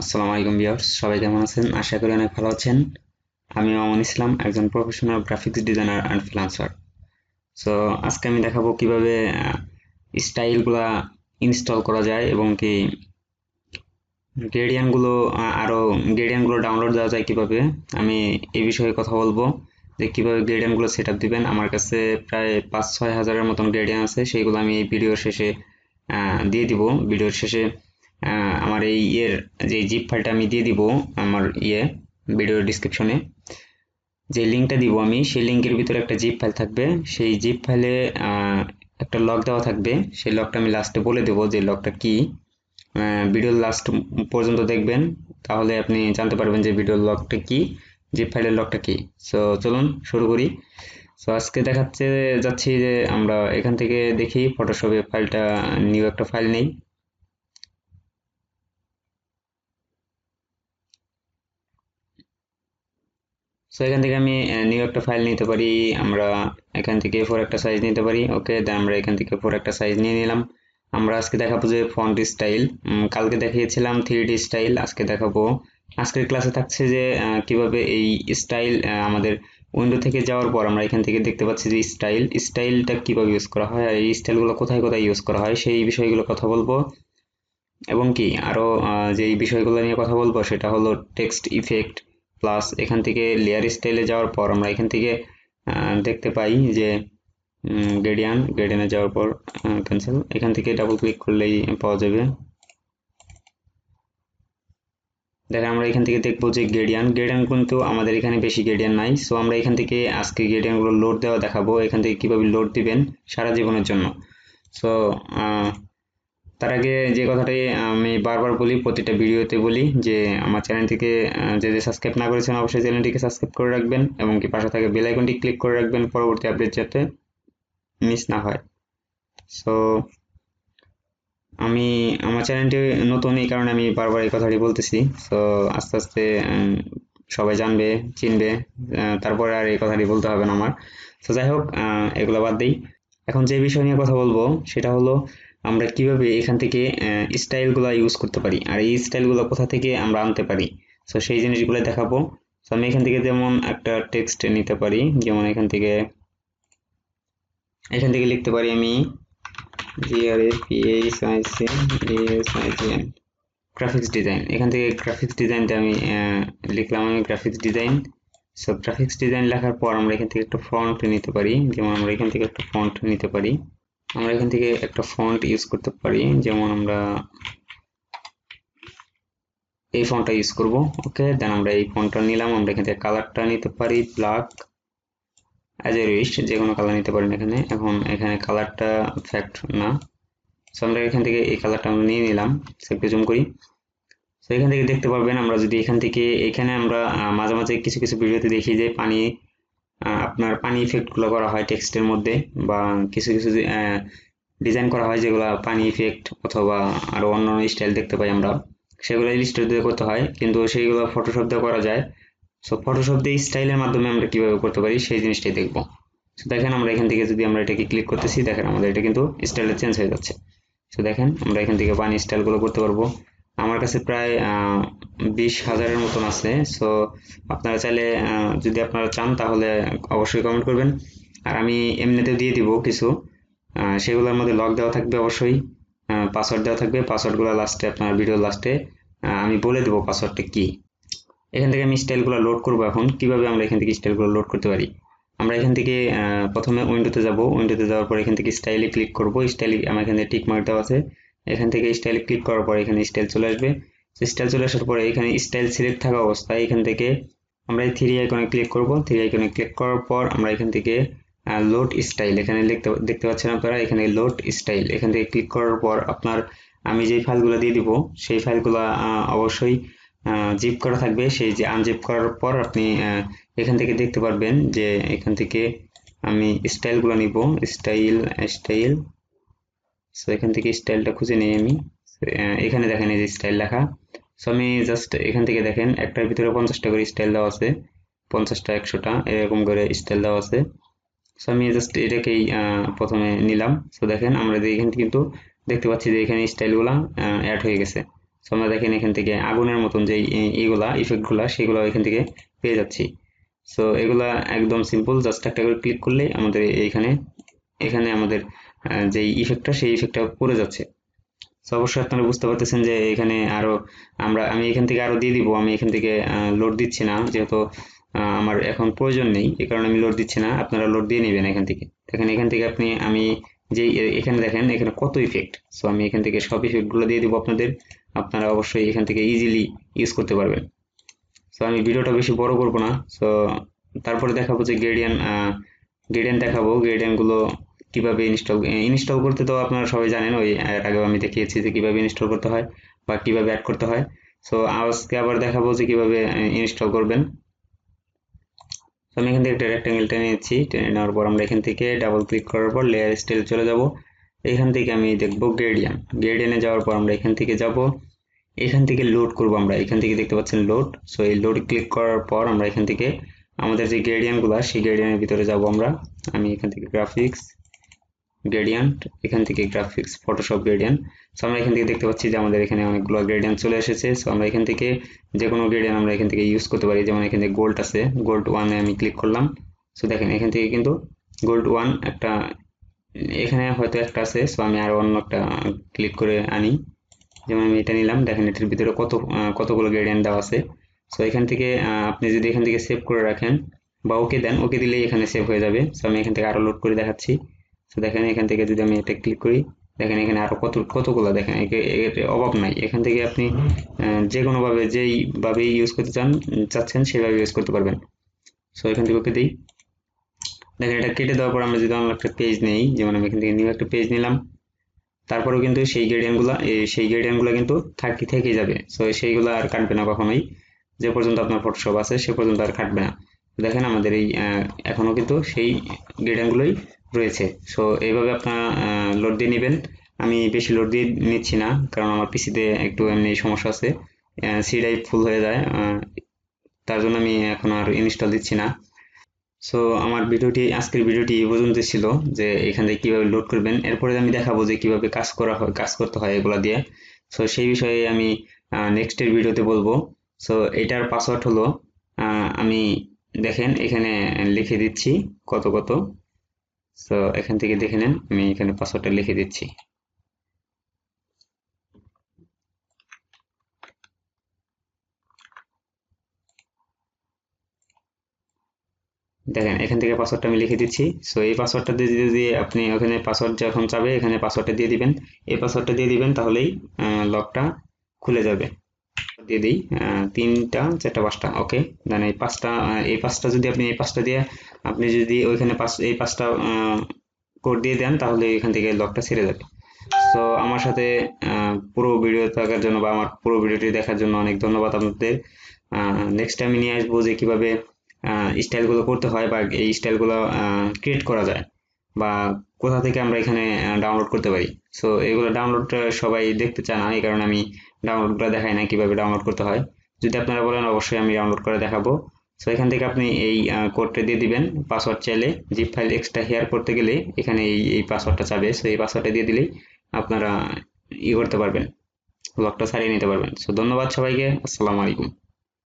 আসসালামু আলাইকুম ভিউয়ার্স, সবাই কেমন আছেন? আশা করি অনেক ভালো আছেন। আমি মামুন ইসলাম, একজন professional graphics designer and freelancer so আজকে আমি দেখাবো কীভাবে স্টাইলগুলা ইনস্টল করা যায় এবং কি গ্রেডিয়ানগুলো আরও গ্রেডিয়ানগুলো ডাউনলোড দেওয়া যায় কীভাবে। আমি এই বিষয়ে কথা বলব যে কীভাবে গ্রেডিয়ানগুলো সেট আপ দিবেন। আমার কাছে প্রায় পাঁচ ছয় হাজারের মতন গ্রেডিয়ান আছে, সেইগুলো আমি এই ভিডিওর শেষে দিয়ে দিব। ভিডিওর শেষে আমার এই ইয়ের যে জিপ ফাইলটা আমি দিয়ে দিব, আমার ইয়ে ভিডিও ডিসক্রিপশনে যে লিঙ্কটা দিব আমি, সেই লিঙ্কের ভিতরে একটা জিপ ফাইল থাকবে। সেই জিপ ফাইলে একটা লক দেওয়া থাকবে। সেই লকটা আমি লাস্টে বলে দেবো যে লকটা কি। ভিডিওর লাস্ট পর্যন্ত দেখবেন, তাহলে আপনি জানতে পারবেন যে ভিডিওর লকটা কি জিপ ফাইলের লকটা কি। সো চলুন শুরু করি। সো আজকে দেখাচ্ছে, যাচ্ছি যে আমরা এখান থেকে দেখি ফটোশপে ফাইলটা নিউ একটা ফাইল নেই। সো এখান থেকে আমি নিউ একটা ফাইল নিতে পারি। আমরা এখান থেকে ফোর একটা সাইজ নিতে পারি। ওকে দেন আমরা এখান থেকে ফোর একটা সাইজ নিয়ে নিলাম। আমরা আজকে দেখাবো যে ফন্ট স্টাইল কালকে দেখিয়েছিলাম থ্রি ডি স্টাইল আজকে দেখাবো। আজকের ক্লাসে থাকছে যে কীভাবে এই স্টাইল আমাদের উইন্ডো থেকে যাওয়ার পর আমরা এখান থেকে দেখতে পাচ্ছি যে স্টাইল স্টাইলটা কীভাবে ইউজ করা হয় আর এই স্টাইলগুলো কোথায় কোথায় ইউজ করা হয় সেই বিষয়গুলো কথা বলব। এবং কি আরও যেই বিষয়গুলো নিয়ে কথা বলব সেটা হলো টেক্সট ইফেক্ট প্লাস এখান থেকে লেয়ার স্টাইলে যাওয়ার পর আমরা এখান থেকে দেখতে পাই যে গ্রেডিয়ান গ্রেডিয়ানে যাওয়ার পর ক্যান্সেল এখান থেকে ডাবল ক্লিক করলেই পাওয়া যাবে। দেখেন আমরা এখান থেকে দেখব যে গ্রেডিয়ান গ্রেডিয়ান কিন্তু আমাদের এখানে বেশি গ্রেডিয়ান নাই। সো আমরা এখান থেকে আজকে গ্রেডিয়ানগুলো লোড দেওয়া দেখাবো। এখান থেকে কীভাবে লোড দিবেন সারা জীবনের জন্য। সো তার আগে যে কথাটাই আমি বারবার বলি, প্রতিটা ভিডিওতে বলি যে আমার চ্যানেলটিকে যে যে সাবস্ক্রাইব না করেছেন অবশ্যই চ্যানেলটিকে সাবস্ক্রাইব করে রাখবেন এবং কি পাশে থাকে বেল আইকনটি ক্লিক করে রাখবেন পরবর্তী আপডেট যাতে মিস না হয়। সো আমি, আমার চ্যানেলটি নতুন এই কারণে আমি বারবার এই কথাটি বলতেছি। সো আস্তে আস্তে সবাই জানবে, চিনবে তারপরে আর এই কথাটি বলতে হবে না আমার। তো যাই হোক এগুলো বাদ দিই। এখন যে বিষয় নিয়ে কথা বলব, সেটা হলো আমরা কীভাবে এখান থেকে স্টাইলগুলো ইউজ করতে পারি? আর এই স্টাইলগুলো কোথা থেকে আমরা আনতে পারি? সো সেই জিনিসগুলো দেখাবো। তো আমি এখান থেকে যেমন একটা টেক্সট নিতে পারি, যেমন এখান থেকে এখান থেকে লিখতে পারি আমি গ্রাফিক্স ডিজাইন এখান থেকে গ্রাফিক্স ডিজাইনটা আমি লিখলাম আমি graphics design so graphics design লেখার পর আমরা এখান থেকে একটা ফন্ট নিতে পারি। যেমন আমরা এখান থেকে একটা ফন্ট নিতে পারি। আমরা এখান থেকে একটা ফন্ট ইউজ করতে পারি, যেমন আমরা এই ফন্টটা ইউজ করব ওকে দেন আমরা এই ফন্টটা নিলাম, আমরা এখান থেকে কালারটা নিতে পারি ব্ল্যাক অ্যাজ এ উইশ যে কোনো কালার নিতে পারেন এখানে। এখন এখানে কালারটা ফ্যাক্ট না। সো আমরা এখান থেকে এই কালারটা আমরা নিয়ে নিলাম সেটা জুম করি। সো এখান থেকে দেখতে পারবেন, আমরা যদি এখান থেকে, এখানে আমরা মাঝে মাঝে কিছু কিছু ভিডিওতে দেখি যে পানি আপনার পানি ইফেক্টগুলো করা হয় টেক্সটের মধ্যে বা কিছু কিছু ডিজাইন করা হয় যেগুলো পানি ইফেক্ট অথবা আরও অন্য স্টাইল দেখতে পাই আমরা। সেগুলো ইলিস্ট্রেট দিয়ে করতে হয়, কিন্তু সেইগুলো ফটোশপ দিয়ে করা যায়। সো ফটোশপ দিয়ে স্টাইলের মাধ্যমে আমরা কীভাবে করতে পারি সেই জিনিসটাই দেখব। সো দেখেন আমরা এখান থেকে যদি আমরা এটাকে ক্লিক করতেছি, দেখেন আমাদের এটা কিন্তু স্টাইলটা চেঞ্জ হয়ে যাচ্ছে। সো দেখেন আমরা এখান থেকে পানি স্টাইলগুলো করতে পারব। আমার কাছে প্রায় বিশ হাজারের মতন আছে। সো আপনারা চাইলে যদি আপনারা চান তাহলে অবশ্যই কমেন্ট করবেন। আর আমি এমনিতেও দিয়ে দিব কিছু। সেগুলোর মধ্যে লক দেওয়া থাকবে অবশ্যই। পাসওয়ার্ড দেওয়া থাকবে। পাসওয়ার্ডগুলো লাস্টে আপনার ভিডিও লাস্টে আমি বলে দেবো পাসওয়ার্ডটা কি। এখান থেকে আমি স্টাইলগুলো লোড করব এখন। কীভাবে আমরা এখান থেকে স্টাইলগুলো লোড করতে পারি? আমরা এখান থেকে প্রথমে উইন্ডোতে যাব। উইন্ডোতে যাওয়ার পর এখান থেকে স্টাইলে ক্লিক করব। স্টাইলে আমার এখানে টিক মার্ক দেওয়া আছে। এখান থেকে স্টাইল ক্লিক করার পর এখানে স্টাইল চলে আসবে। স্টাইল চলে আসার পরে এখানে স্টাইল সিলেক্ট থাকা অবস্থায় এখান থেকে আমরা থ্রি আইকনে ক্লিক করব। থ্রি আইকনে ক্লিক করার পর আমরা এখান থেকে লোড স্টাইল এখানে দেখতে দেখতে পাচ্ছেন আপনারা? এখানে লোড স্টাইল এখান থেকে ক্লিক করার পর আপনার আমি যেই ফাইলগুলো দিয়ে দিব, সেই ফাইলগুলো অবশ্যই জিপ করা থাকবে। সেই যে আনজিপ করার পর আপনি এখান থেকে দেখতে পারবেন যে এখান থেকে আমি স্টাইলগুলো নিব। স্টাইল স্টাইল সো এখান থেকে স্টাইলটা খুঁজে নিই আমি। এখানে দেখেন এই যে স্টাইল লেখা। সো আমি জাস্ট এখান থেকে দেখেন, একটার ভিতরে পঞ্চাশটা করে স্টাইল দেওয়া আছে। পঞ্চাশটা, একশোটা, এরকম করে স্টাইল দেওয়া আছে। সো আমি জাস্ট এটাকেই প্রথমে নিলাম। সো দেখেন আমরা এখান থেকে কিন্তু দেখতে পাচ্ছি যে এখানে স্টাইলগুলো অ্যাড হয়ে গেছে। সো আমরা দেখেন এখান থেকে আগুনের মতন যে এইগুলা ইফেক্টগুলা সেগুলো এখান থেকে পেয়ে যাচ্ছি। সো এগুলা একদম সিম্পল জাস্ট একটা করে ক্লিক করলেই আমাদের এইখানে এখানে আমাদের যে ইফেক্টটা সেই ইফেক্টটা পড়ে যাচ্ছে। সো অবশ্যই আপনারা বুঝতে পারতেছেন যে এখানে আরও আমরা, আমি এখান থেকে আরও দিয়ে দিব। আমি এখান থেকে লোড দিচ্ছি না, যেহেতু আমার এখন প্রয়োজন নেই। এই কারণে আমি লোড দিচ্ছি না। আপনারা লোড দিয়ে নেবেন এখান থেকে। দেখেন, এখান থেকে আপনি, আমি যে, এখানে দেখেন, এখানে কত ইফেক্ট সো আমি এখান থেকে সব ইফেক্টগুলো দিয়ে দিব আপনাদের। আপনারা অবশ্যই এখান থেকে ইজিলি ইউজ করতে পারবেন। সো আমি ভিডিওটা বেশি বড় করব না। সো তারপরে দেখাবো যে গ্রেডিয়ান গ্রেডিয়ান দেখাবো। গ্রেডিয়ানগুলো কীভাবে ইনস্টল ইনস্টল করতে তো আপনারা সবাই জানেন, ওই আগেও আমি দেখিয়েছি যে কীভাবে ইনস্টল করতে হয় বা কীভাবে অ্যাড করতে হয়। সো আজকে আবার দেখাবো যে কীভাবে ইনস্টল করবেন। আমি এখান থেকে একটা রেক্ট্যাঙ্গেল টেনে নিচ্ছি, টেনে নেওয়ার পর আমরা এখান থেকে ডাবল ক্লিক করার পর লেয়ার স্টাইল চলে যাব। এখান থেকে আমি দেখব গ্রেডিয়ান গ্রেডিয়ানে যাওয়ার পর আমরা এখান থেকে যাব। এখান থেকে লোড করব আমরা। এখান থেকে দেখতে পাচ্ছেন লোড সো এই লোড ক্লিক করার পর আমরা এখান থেকে আমাদের যে গ্রেডিয়ানগুলো সেই গ্রেডিয়ানের ভিতরে যাব আমরা। আমি এখান থেকে গ্রাফিক্স গ্রেডিয়ান্ট এখান থেকে গ্রাফিক্স ফটোশপ গ্রেডিয়ান্ট সো আমরা এখান থেকে দেখতে পাচ্ছি যে আমাদের এখানে অনেকগুলো গ্রেডিয়ান্ট চলে এসেছে। সো আমরা এখান থেকে যে কোনো গ্রেডিয়ান্ট আমরা এখান থেকে ইউজ করতে পারি। যেমন এখান থেকে গোল্ড আছে গোল্ড ওয়ানে আমি ক্লিক করলাম। সো দেখেন, এখান থেকে কিন্তু গোল্ড ওয়ান একটা, এখানে হয়তো একটা আছে। সো আমি আরও অন্য একটা ক্লিক করে আনি। যেমন আমি এটা নিলাম। দেখেন, এটার ভিতরে কত কতগুলো গ্রেডিয়ান্ট দেওয়া আছে। সো এখান থেকে আপনি যদি এখান থেকে সেভ করে রাখেন বা ওকে দেন ওকে দিলেই এখানে সেভ হয়ে যাবে। সো আমি এখান থেকে আরও লোড করে দেখাচ্ছি। তো দেখেন এখান থেকে যদি আমি এটা ক্লিক করি, দেখেন এখানে আরও কত, কতগুলো দেখেন এর অভাব নাই। এখান থেকে আপনি যে কোনোভাবে যেইভাবে ইউজ করতে চান, চাচ্ছেন সেভাবে ইউজ করতে পারবেন। সো এখান থেকে ওকে দিই। দেখেন এটা কেটে দেওয়ার পর আমরা যদি অন্য একটা পেজ নেই, যেমন আমি এখান থেকে নিউ একটা পেজ নিলাম, তারপরেও কিন্তু সেই গ্রেডিয়ানগুলো সেই গ্রেডিয়ানগুলো কিন্তু থাকি, থেকে যাবে। সো সেইগুলো আর কাটবে না কখনোই। যে পর্যন্ত আপনার ফটোশপ আছে, সে পর্যন্ত আর কাটবে না। দেখেন আমাদের এই এখনও কিন্তু সেই গ্রেডিয়ানগুলোই রয়েছে। সো এইভাবে আপনারা লোড দিয়ে নেবেন। আমি বেশি লোড দিয়ে নিচ্ছি না, কারণ আমার পিসিতে একটু এমনি সমস্যা আছে। সি ফুল হয়ে যায় তার জন্য আমি এখন আর ইনস্টল দিচ্ছি না। সো আমার ভিডিওটি, আজকের ভিডিওটি পর্যন্ত ছিল, যে এখান থেকে কীভাবে লোড করবেন। এরপরে আমি দেখাবো যে কীভাবে কাজ করা হয়, কাজ করতে হয় এগুলা দিয়ে। সো সেই বিষয়ে আমি নেক্সটের ভিডিওতে বলব। সো এটার পাসওয়ার্ড হলো আমি দেখেন, এখানে লিখে দিচ্ছি কত কত। সো এখান থেকে দেখে নেন, আমি এখানে পাসওয়ার্ডটা লিখে দিচ্ছি। দেখেন, এখান থেকে পাসওয়ার্ডটা আমি লিখে দিচ্ছি। সো এই পাসওয়ার্ডটা দিয়ে যদি আপনি ওখানে পাসওয়ার্ড যখন চাবে, এখানে পাসওয়ার্ডটা দিয়ে দিবেন। এই পাসওয়ার্ডটা দিয়ে দিবেন, তাহলেই লকটা খুলে যাবে। দিয়ে দিই তিনটা, চারটা, পাঁচটা ওকে দেন এই পাঁচটা এই পাঁচটা যদি আপনি এই পাঁচটা দিয়ে আপনি যদি ওইখানে পাঁচ এই পাঁচটা কোড দিয়ে দেন, তাহলে এখান থেকে লকটা ছেড়ে যাবে সো আমার সাথে পুরো ভিডিও থাকার জন্য বা আমার পুরো ভিডিওটি দেখার জন্য অনেক ধন্যবাদ আপনাদের। নেক্সট টাইম নিয়ে আসব যে কীভাবে স্টাইলগুলো করতে হয় বা এই স্টাইলগুলো ক্রিয়েট করা যায় বা কোথা থেকে আমরা এখানে ডাউনলোড করতে পারি। সো এগুলো ডাউনলোড সবাই দেখতে চায় না এই কারণে আমি ডাউনলোড করে দেখাই না কীভাবে ডাউনলোড করতে হয়। যদি আপনারা বলেন, অবশ্যই আমি ডাউনলোড করে দেখাবো। সো এখান থেকে আপনি এই কোডটা দিয়ে দিবেন পাসওয়ার্ড চাইলে জিপ ফাইল এক্সট্রা হেয়ার করতে গেলে এখানে এই এই পাসওয়ার্ডটা চাবে। সো এই পাসওয়ার্ডটা দিয়ে দিলেই আপনারা ই করতে পারবেন লকটা সারিয়ে নিতে পারবেন। সো ধন্যবাদ সবাইকে, আসসালামু আলাইকুম।